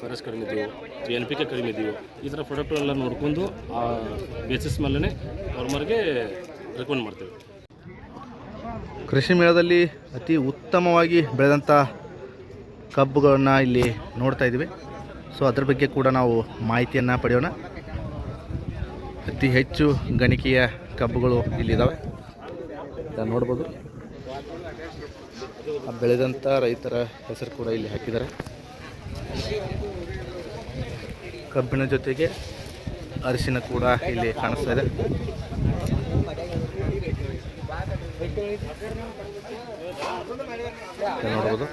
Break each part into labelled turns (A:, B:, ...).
A: Ferrous ಕಡಿಮೆ ಇದೆಯೋ N P K ಕಡಿಮೆ ಇದೆಯೋ ಈ ಥರ ಪ್ರಾಡಕ್ಟ್ಗಳೆಲ್ಲ ನೋಡಿಕೊಂಡು ಆ ಬೇಸಿಸ್ ಮೇಲೇ ಫಾರ್ಮರ್ಗೆ ರೆಕಮೆಂಡ್ ಮಾಡ್ತೀವಿ.
B: ಕೃಷಿ ಮೇಳದಲ್ಲಿ ಅತಿ ಉತ್ತಮವಾಗಿ ಬೆಳೆದಂಥ ಕಬ್ಬುಗಳನ್ನು ಇಲ್ಲಿ ನೋಡ್ತಾ ಇದ್ದೀವಿ. ಸೊ ಅದ್ರ ಬಗ್ಗೆ ಕೂಡ ನಾವು ಮಾಹಿತಿಯನ್ನು ಪಡೆಯೋಣ. ಅತಿ ಹೆಚ್ಚು ಗಣಿಕೆಯ ಕಬ್ಬುಗಳು ಇಲ್ಲಿದ್ದಾವೆ ನೋಡ್ಬೋದು. ಬೆಳೆದಂಥ ರೈತರ ಹೆಸರು ಕೂಡ ಇಲ್ಲಿ ಹಾಕಿದ್ದಾರೆ. ಕಬ್ಬಿನ ಜೊತೆಗೆ ಅರಿಶಿನ ಕೂಡ ಇಲ್ಲಿ ಕಾಣಿಸ್ತಾ ಇದೆ. ನೋಡ್ಬೋದು.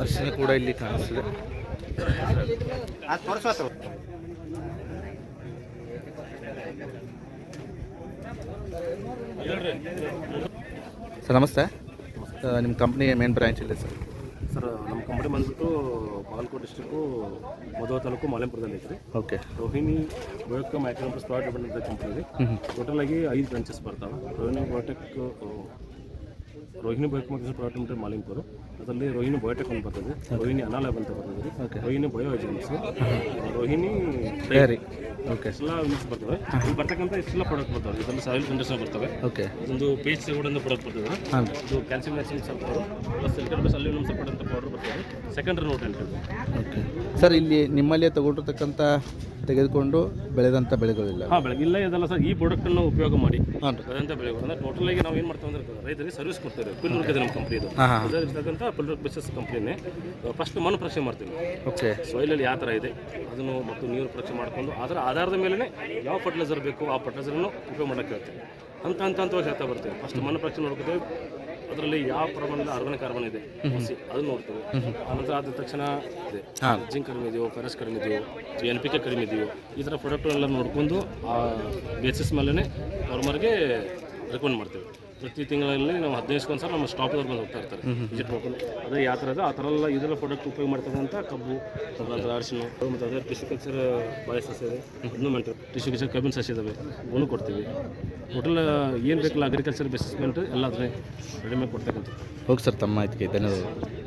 B: ಅರಿಶಿನ ಕೂಡ ಇಲ್ಲಿ ಕಾಣಿಸ್ತಿದೆ. ಸರ್, ನಮಸ್ತೆ. ನಿಮ್ಮ ಕಂಪ್ನಿ ಮೇನ್ ಇದೆ ಸರ್
A: ಸರ್? ಕಂಪ್ನಿ ಬಂದ್ಬಿಟ್ಟು ಬಾಗಲಕೋಟೆ ಡಿಸ್ಟ್ರಿಕ್ಕು ಮಧುವ ತಾಲೂಕು ಮಾಲೆಂಪುರದಲ್ಲಿ ಐತ್ರಿ.
B: ಓಕೆ.
A: ರೋಹಿಣಿ ಬಯೋಕ್ ಮೈಕ್ರೋಪ್ರಸ್ ಪ್ರಾಡಕ್ಟ್ ಡೆವಲಪ್ಮೆಂಟ್ ಕಂಪ್ನಿ ಟೋಟಲ್ ಆಗಿ ಐದು ಬ್ರಾಂಚಸ್ ಬರ್ತಾವೆ. ರೋಹಿಣಿ ಬಯೋಟೆಕ್ ರೋಹಿಣಿ ಬಯೋಕ್ ಪ್ರಾಡಕ್ಟ್ ಲಿಮಿಟೆಡ್ ಮಾಲಿಂಪುರ. ಅದರಲ್ಲಿ ರೋಹಿಣಿ ಬಯೋಟೆಕ್ ಅಂತ ಬರ್ತದೆ. ರೋಹಿಣಿ ಅನಾಲಾಬ್ ಅಂತ ಬರ್ತದೆ
B: ಓಕೆ
A: ರೋಹಿಣಿ ಬಯೋ ಏಜೆನ್ಸ್ ರೋಹಿಣಿ
B: ಸರಿ ಓಕೆ
A: ಎಲ್ಲ ಮಿಕ್ಸ್ ಬರ್ತವೆ. ಇಲ್ಲಿ ಬರ್ತಕ್ಕಂಥ ಇಷ್ಟೆಲ್ಲ ಪ್ರಾಡಕ್ಟ್ ಬರ್ತವೆ. ಇದರಲ್ಲಿ ಸಾಯಿಲ್ ಕಂಡೀಷನ್ ಬರ್ತವೆ.
B: ಓಕೆ
A: ಇದೊಂದು ಪೇಜ್ ಕೂಡ ಪ್ರಾಡಕ್ಟ್ ಬರ್ತದೆ. ಇದು ಕ್ಯಾಲ್ಸಿಯಂ ನ್ಯಾಚಿಂಗ್ ಬರ್ತವೆ ಪ್ಲಸ್ ಸಿಲಿಕನ್ ಅಂತ ಪೌಡರ್ ಬರ್ತದೆ ಸೆಕೆಂಡ್ರಿ ನೋಟ್ ಅಂತ
B: ಓಕೆ ಸರ್ ಇಲ್ಲಿ ನಿಮ್ಮಲ್ಲೇ ತಗೊಂಡಿರ್ತಕ್ಕಂಥ ತೆಗೆದುಕೊಂಡು ಬೆಳೆದಂಥ ಬೆಳೆಗಳಿಲ್ಲ.
A: ಹಾಂ ಬೆಳೆ ಇಲ್ಲ ಇದೆಲ್ಲ ಸರ್ ಈ ಪ್ರಾಡಕ್ಟನ್ನು ಉಪಯೋಗ ಮಾಡಿ.
B: ಹಾಂ
A: ಬೆಳೆದಂಥ ಬೆಳೆಗಳು. ಅಂದರೆ ಟೋಟಲ್ ಆಗಿ ನಾವು ಏನು ಮಾಡ್ತೀವಿ ಅಂದ್ರೆ ರೈತರಿಗೆ ಸರ್ವಿಸ್ ಕೊಡ್ತೇವೆ. ಪಿಲ್ವರ್ಕ್ ಇದೆ ನಮ್ಮ ಕಂಪ್ನಿ ಇದು. ಇರ್ತಕ್ಕಂಥ ಬಿಸ್ನೆಸ್ ಕಂಪ್ನಿನೇ ಫಸ್ಟ್ ಮಣ್ಣು ಪರೀಕ್ಷೆ ಮಾಡ್ತೀವಿ
B: ಓಕೆ
A: ಸೊಯ್ಲಲ್ಲಿ ಯಾವ ಥರ ಇದೆ ಅದನ್ನು ಮತ್ತು ನೀರು ಪರೀಕ್ಷೆ ಮಾಡಿಕೊಂಡು ಅದರ ಆಧಾರದ ಮೇಲೆ ಯಾವ ಫರ್ಟಿಲೈಸರ್ ಬೇಕು ಆ ಫರ್ಟಿಲೈಸರನ್ನು ಉಪಯೋಗ ಮಾಡೋಕ್ಕೆ ಹೇಳ್ತೀವಿ. ಹಂತ ಅಂತ ಹಂತವಾಗಿ ಹೇಳ್ತಾ ಬರ್ತೀವಿ. ಫಸ್ಟ್ ಮಣ್ಣು ಪರೀಕ್ಷೆ ನೋಡ್ಕೊತೇವೆ. ಅದರಲ್ಲಿ ಯಾವ ಪ್ರಮಾಣದ ಅರ್ಧನ ಕಾರ್ಬನ್ ಇದೆ? ಅದನ್ನ ನೋಡ್ತೇವೆ. ಆನಂತರ ಆದ ತಕ್ಷಣ. ಜಿಂಕ್ ಕಡಿಮೆ ಇದೆಯೋ ಫೆರಸ್ ಕಡಿಮೆ ಇದೆಯೋ ಎನ್ ಪಿ ಕೆ ಕಡಿಮೆ ಇದೆಯೋ ಈ ಥರ ಪ್ರಾಡಕ್ಟ್ಗಳೆಲ್ಲ ನೋಡ್ಕೊಂಡು ಆ ಬೇಸಿಸ್ ಮೇಲೇ ಫಾರ್ಮರ್ಗೆ ರೆಕಮೆಂಡ್ ಮಾಡ್ತೀವಿ. ಪ್ರತಿ ತಿಂಗಳಲ್ಲಿ ನಾವು ಹದಿನೈದು ಸಲ ನಮ್ಮ ಸ್ಟಾಪ್ ಬಂದು ಹೋಗ್ತಾ ಇರ್ತಾರೆ. ವಿಸಿಟ್ ಮಾಡ್ಕೊಂಡು. ಅದೇ ಯಾವ ಥರ ಇದೆ ಆ ಥರ ಎಲ್ಲ ಇದೆಲ್ಲ ಪ್ರಾಡಕ್ಟ್ ಉಪಯೋಗ ಮಾಡ್ತಕ್ಕಂಥ ಕಬ್ಬು ಅದರ ಅರಿಶಿನ ಮತ್ತು ಅದೇ ಟಿಶ್ಯೂ ಕಲ್ಚರ್ ಬಾಯ ಸಸ್ಯ ಇದೆ ಅದನ್ನು ಮಾಡ್ತೀವಿ. ಟಿಶ್ಯೂ ಕಲ್ಚರ್ ಕಬ್ಬಿನ ಸಸ್ಯ ಇದಾವೆ ಅವನು ಕೊಡ್ತೀವಿ. ಟೋಟಲ್ ಏನು ಬೇಕಲ್ಲ ಅಗ್ರಿಕಲ್ಚರ್ ಬೆಸಿಸ್ಮೆಂಟ್ ಎಲ್ಲ ಅದನ್ನೇ ರೆಡಿಮೇಡ್ ಕೊಡ್ತಕ್ಕಂಥದ್ದು.
B: ಹೋಗಿ ಸರ್ ತಮ್ಮ ಆಯ್ತು ಧನ್ಯವಾದಗಳು.